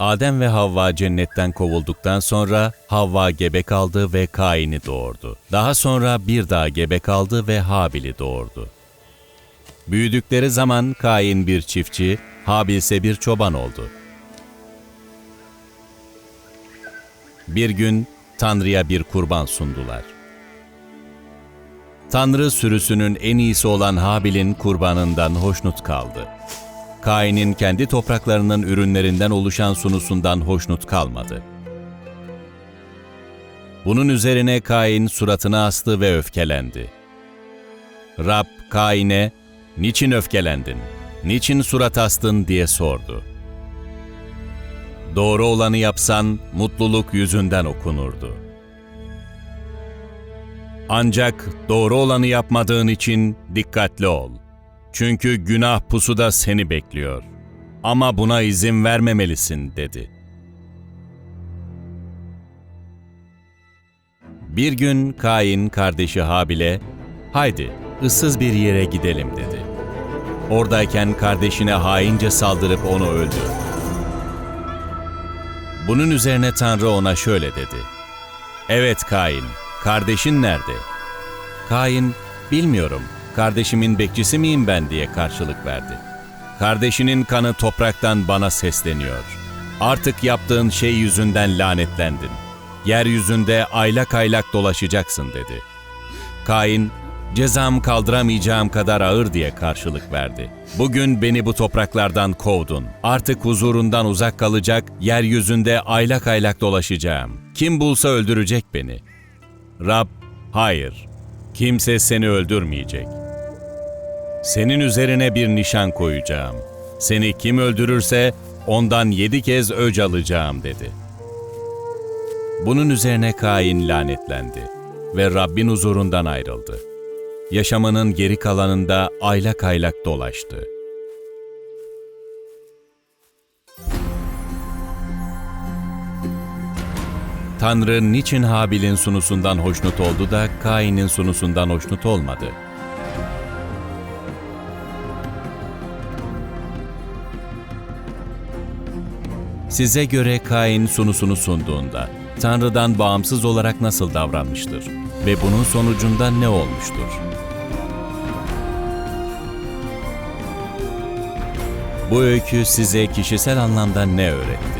Adem ve Havva cennetten kovulduktan sonra Havva gebe kaldı ve Kain'i doğurdu. Daha sonra bir daha gebe kaldı ve Habil'i doğurdu. Büyüdükleri zaman Kain bir çiftçi, Habil ise bir çoban oldu. Bir gün Tanrı'ya bir kurban sundular. Tanrı sürüsünün en iyisi olan Habil'in kurbanından hoşnut kaldı. Kain'in kendi topraklarının ürünlerinden oluşan sunusundan hoşnut kalmadı. Bunun üzerine Kain suratını astı ve öfkelendi. Rab Kain'e, niçin öfkelendin, niçin surat astın diye sordu. Doğru olanı yapsan mutluluk yüzünden okunurdu. Ancak doğru olanı yapmadığın için dikkatli ol. Çünkü günah pusuda seni bekliyor. Ama buna izin vermemelisin dedi. Bir gün Kain kardeşi Habil'e, haydi ıssız bir yere gidelim dedi. Oradayken kardeşine haince saldırıp onu öldürdü. Bunun üzerine Tanrı ona şöyle dedi. Evet Kain, kardeşin nerede? Kain, bilmiyorum, kardeşimin bekçisi miyim ben diye karşılık verdi. Kardeşinin kanı topraktan bana sesleniyor. Artık yaptığın şey yüzünden lanetlendin. Yeryüzünde aylak aylak dolaşacaksın dedi. Kain, cezam kaldıramayacağım kadar ağır diye karşılık verdi. Bugün beni bu topraklardan kovdun. Artık huzurundan uzak kalacak, yeryüzünde aylak aylak dolaşacağım. Kim bulsa öldürecek beni. Rab, hayır, kimse seni öldürmeyecek. Senin üzerine bir nişan koyacağım. Seni kim öldürürse ondan yedi kez öc alacağım dedi. Bunun üzerine Kain lanetlendi ve Rabbin huzurundan ayrıldı. Yaşamının geri kalanında aylak aylak dolaştı. Tanrı niçin Habil'in sunusundan hoşnut oldu da Kain'in sunusundan hoşnut olmadı? Size göre Kain sunusunu sunduğunda Tanrı'dan bağımsız olarak nasıl davranmıştır ve bunun sonucunda ne olmuştur? Bu öykü size kişisel anlamda ne öğretti?